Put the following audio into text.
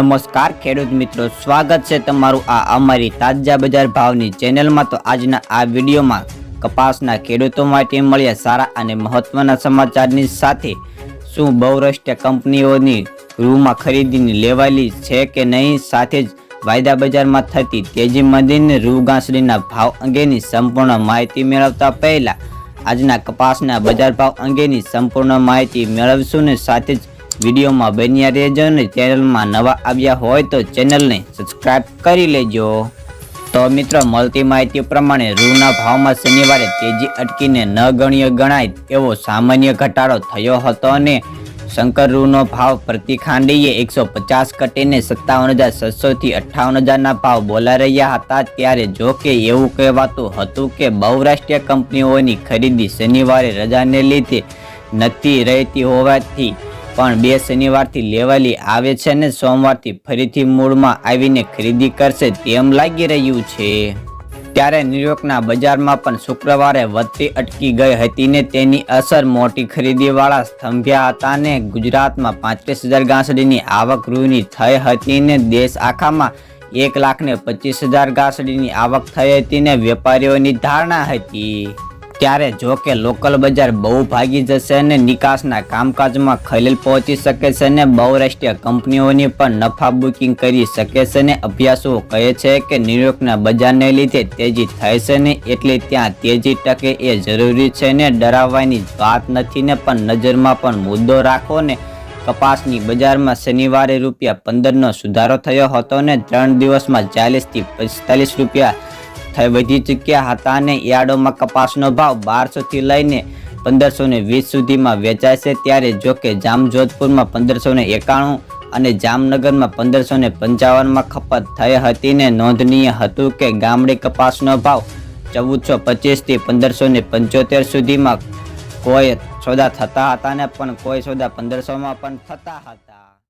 નમસ્કાર ખેડૂત મિત્રો, સ્વાગત છે તમારું આ અમારી તાજા બજાર ભાવની ચેનલમાં. તો આજના આ વિડીયોમાં કપાસના ખેડૂતો માટે મળ્યા સારા અને મહત્વના સમાચારની સાથે શું બહુરાષ્ટ્રીય કંપનીઓની ગૃહમાં ખરીદીની લેવાયેલી છે કે નહીં સાથે જ વાયદા બજારમાં થતી તેજી મંદીને રૂ ભાવ અંગેની સંપૂર્ણ માહિતી મેળવતા પહેલાં આજના કપાસના બજાર ભાવ અંગેની સંપૂર્ણ માહિતી મેળવશું ને સાથે જ વિડીયોમાં બન્યા રહેજો અને ચેનલમાં નવા આવ્યા હોય તો ચેનલને સબસ્ક્રાઇબ કરી લેજો. તો મિત્રો, મળતી માહિતી પ્રમાણે રૂના ભાવમાં શનિવારે તેજી અટકીને ન ગણ્ય ગણાય એવો સામાન્ય ઘટાડો થયો હતો અને શંકર રૂનો ભાવ પ્રતિ ખાંડીએ એકસો પચાસ કટીને સત્તાવન હજાર છસોથી અઠ્ઠાવન હજારના ભાવ બોલા રહ્યા હતા. ત્યારે જો કે એવું કહેવાતું હતું કે બહુરાષ્ટ્રીય કંપનીઓની ખરીદી શનિવારે રજાને લીધે નથી રહેતી હોવાથી પણ બે શનિવારથી લેવાલી આવે છે ને સોમવારથી ફરીથી મૂળમાં આવીને ખરીદી કરશે તેમ લાગી રહ્યું છે. ત્યારે ન્યુયોર્કના બજારમાં પણ શુક્રવારે વધતી અટકી ગઈ હતી ને તેની અસર મોટી ખરીદીવાળા સ્તંભ્યા હતા ને ગુજરાતમાં પાંત્રીસ હજાર ગાંસડીની આવક રૂની થઈ હતી ને દેશ આખામાં એક લાખ ને પચીસ હજાર ગાંસડીની આવક થઈ હતી ને વેપારીઓની ધારણા હતી. ત્યારે જો કે લોકલ બજાર બહુ ભાગી જશે અને નિકાસના કામકાજમાં ખલેલ પહોંચી શકે છે ને બહુરાષ્ટ્રીય કંપનીઓની પણ નફા બુકિંગ કરી શકે છે ને અભ્યાસો કહે છે કે ન્યુયોર્કના બજારને લીધે તેજી થાય છે ને એટલે ત્યાં તેજી ટકે એ જરૂરી છે ને ડરાવવાની વાત નથી ને પણ નજરમાં પણ મુદ્દો રાખો ને કપાસની બજારમાં શનિવારે રૂપિયા પંદરનો સુધારો થયો હતો ને ત્રણ દિવસમાં ચાલીસથી પિસ્તાલીસ રૂપિયા થઈ વધી ચૂક્યા હતા અને યાર્ડોમાં કપાસનો ભાવ બારસોથી લઈને પંદરસો વીસ સુધીમાં વેચાય છે. ત્યારે જો કે જામજોધપુરમાં પંદરસો એકાણું અને જામનગરમાં પંદરસો પંચાવનમાં ખપત થઈ હતી ને નોંધનીય હતું કે ગામડે કપાસનો ભાવ ચૌદસો પચીસથી પંદરસો પંચોતેર સુધીમાં કોઈ સોદા થતા હતા ને પણ કોઈ સોદા પંદરસોમાં પણ થતા હતા.